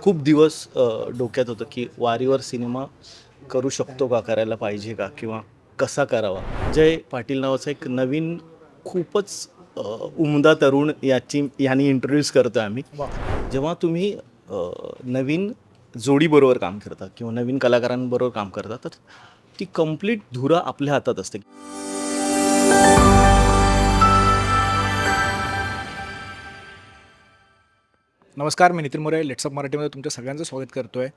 खूप दिवस डोक्यात होतं की वारीवर सिनेमा करू शकतो का करायला पाहिजे का किंवा कसा करावा? जय पाटील नावाचा एक नवीन खूपच उमदा तरुण याची यांनी इंट्रोड्यूस करतो आम्ही. जेव्हा तुम्ही नवीन जोडीबरोबर काम करता किंवा नवीन कलाकारांबरोबर काम करता तर ती कंप्लीट धुरा आपल्या हातात असते. नमस्कार मी नितीन मोरे. लेट्सअप मराठीमध्ये तुमच्या सगळ्यांचं स्वागत करतो आहे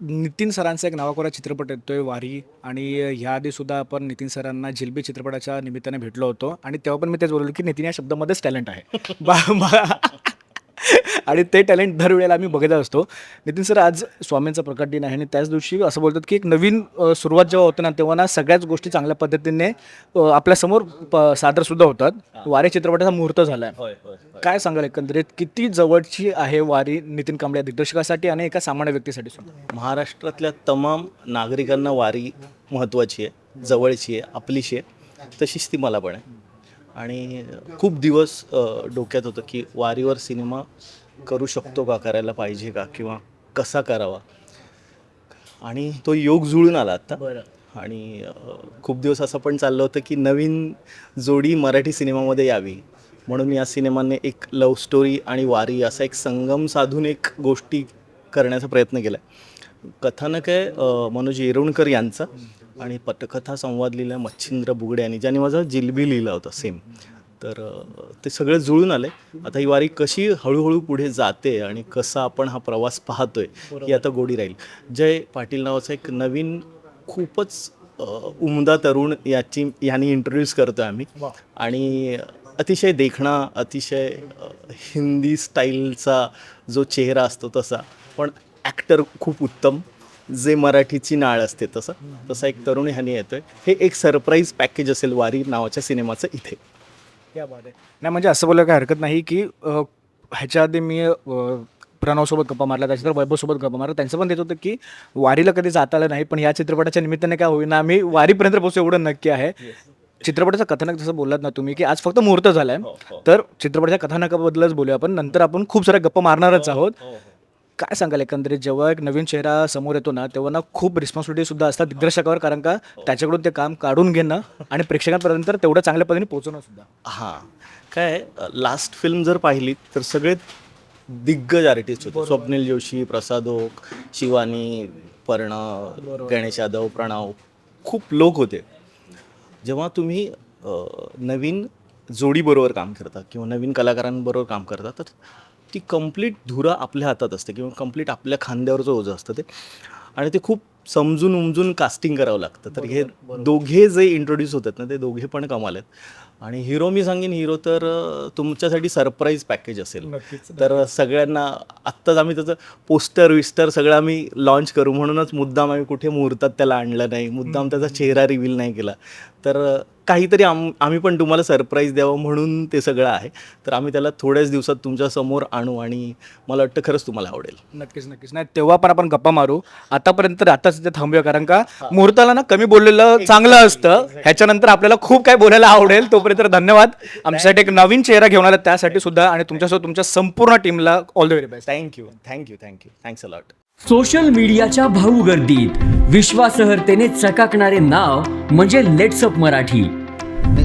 नितीन सरांचा एक नावाकोरा चित्रपट येतो आहे वारी. आणि ह्या आधीसुद्धा आपण नितीन सरांना झिलबी चित्रपटाच्या निमित्ताने भेटलो होतो. आणि तेव्हा पण मी तेच बोललो की नितीन या शब्दामध्येच टॅलेंट आहे. बा बा- आणि ते टॅलेंट दरवेळेला आम्ही बघत असतो. नितीन सर आज स्वामींचा प्रकट दिन आहे आणि त्याच दिवशी असं बोलतात की एक नवीन सुरुवात जेव्हा होते ना तेव्हा ना सगळ्याच गोष्टी चांगल्या पद्धतीने आपल्यासमोर सादरसुद्धा होतात. वारी चित्रपटाचा मुहूर्त झाला आहे काय सांगाल एकंदरीत? किती जवळची आहे वारी नितीन कांबळे या दिग्दर्शकासाठी आणि एका सामान्य व्यक्तीसाठी सुद्धा? महाराष्ट्रातल्या तमाम नागरिकांना वारी महत्त्वाची आहे जवळची आहे आपलीशी आहे. तशीच ती मला पण आहे. आणि खूप दिवस डोक्यात होतं की वारीवर सिनेमा करू शकतो का? करायला पाहिजे का? किंवा कसा करावा? आणि तो योग जुळून आला बरं. आणि खूप दिवस असं पण चाललं होतं की नवीन जोडी मराठी सिनेमामध्ये यावी. म्हणून या सिनेमाने एक लव्ह स्टोरी आणि वारी असा एक संगम साधून एक गोष्टी करण्याचा प्रयत्न केला कथानक आहे मनोज येरवणकर यांचा. आणि पटकथा संवाद लिहिला मच्छिंद्र बुगडे यांनी ज्याने माझा जिलबी लिहिला होता सेम तर ते सगळं जुळून आलं. आता ही वारी कशी हळूहळू पुढे जाते आणि कसा आपण हा प्रवास पाहतोय ही आता गोडी राहील. जय पाटील नावाचा एक नवीन खूपच उमदा तरुण याची यांनी इंट्रोड्यूस करतो आम्ही. आणि अतिशय देखणा अतिशय हिंदी स्टाईलचा जो चेहरा असतो तसा. पण ॲक्टर खूप उत्तम. जे मराठीची नाळ असते तसं. तसा एक तरुण ह्याने येतोय. हे एक सरप्राईज पॅकेज असेल वारी नावाच्या सिनेमाचं इथे. क्या बात आहे नाही म्हणजे असं बोलायला काही हरकत नाही की अ, ह्याच्या आधी मी अ, प्रणवसोबत गप्पा मारला त्याच्यानंतर वैभवसोबत गप्पा मारला त्यांचं पण देत होतं की वारीला कधी जाता आलं नाही पण या चित्रपटाच्या निमित्ताने काय होईना आम्ही वारीपर्यंत पोहोचू एवढं नक्की आहे. चित्रपटाचं कथानक जसं बोललात ना तुम्ही की आज फक्त मुहूर्त झालाय. तर चित्रपटाच्या कथानकाबद्दलच बोलूया आपण. नंतर आपण खूप साऱ्या गप्पा मारणारच आहोत. काय सांगाल एकंदरीत? जेव्हा एक नवीन चेहरा समोर येतो ना तेव्हा ना खूप रिस्पॉन्सिबिलिटी सुद्धा असतात दिग्दर्शकावर कारण का त्याच्याकडून ते काम काढून घेणं आणि प्रेक्षकांपर्यंत तेवढं चांगल्या पद्धतीने पोहोचवणं सुद्धा. हां. काय लास्ट फिल्म जर पाहिली तर सगळे दिग्गज आर्टिस्ट होते. स्वप्नील जोशी प्रसाद ओक शिवानी पर्ण गणेश यादव प्रणव खूप लोक होते. जेव्हा तुम्ही नवीन जोडीबरोबर काम करता किंवा नवीन कलाकारांबरोबर काम करता तर ती कंप्लीट धुरा आपल्या हातात असते किंवा कंप्लीट आपल्या खांद्यावरचं ओझं असतं ते. आणि ते खूप समजून उमजून कास्टिंग करावं लागतं. तर हे दोघे जे इंट्रोड्यूस होतात ना ते दोघे पण कमाल आहेत आणि हिरो मी सांगेन हिरो तर तुमच्यासाठी सरप्राईज पॅकेज असेल. तर सगळ्यांना आत्ताच आम्ही त्याचं पोस्टर विस्टर सगळं आम्ही लॉन्च करू. म्हणूनच मुद्दाम आम्ही कुठे मुहूर्तात त्याला आणलं नाही. मुद्दाम त्याचा चेहरा रिव्हील नाही केला. तर काहीतरी आम आम्ही पण तुम्हाला सरप्राईज द्यावं म्हणून ते सगळं आहे. तर आम्ही त्याला थोड्याच दिवसात तुमच्यासमोर आणू आणि मला वाटतं खरंच तुम्हाला आवडेल. नक्कीच नक्कीच. नाही तेव्हा पण आपण गप्पा मारू. आतापर्यंत तर आताच इथे थांबूया कारण का मुहूर्ताला ना कमी बोललेलं चांगलं असतं. ह्याच्यानंतर आपल्याला खूप काय बोलायला आवडेल. तोपर्यंत धन्यवाद. आमच्यासाठी एक नवीन चेहरा घेऊन आला त्यासाठी सुद्धा आणि तुमच्यासोबत तुमच्या संपूर्ण टीमला all the very best thank you thank you thank you thanks a lot social मीडियाच्या भाऊ गर्दीत विश्वासहर्तेने चकाकणारे नाव म्हणजे लेट्सअप मराठी.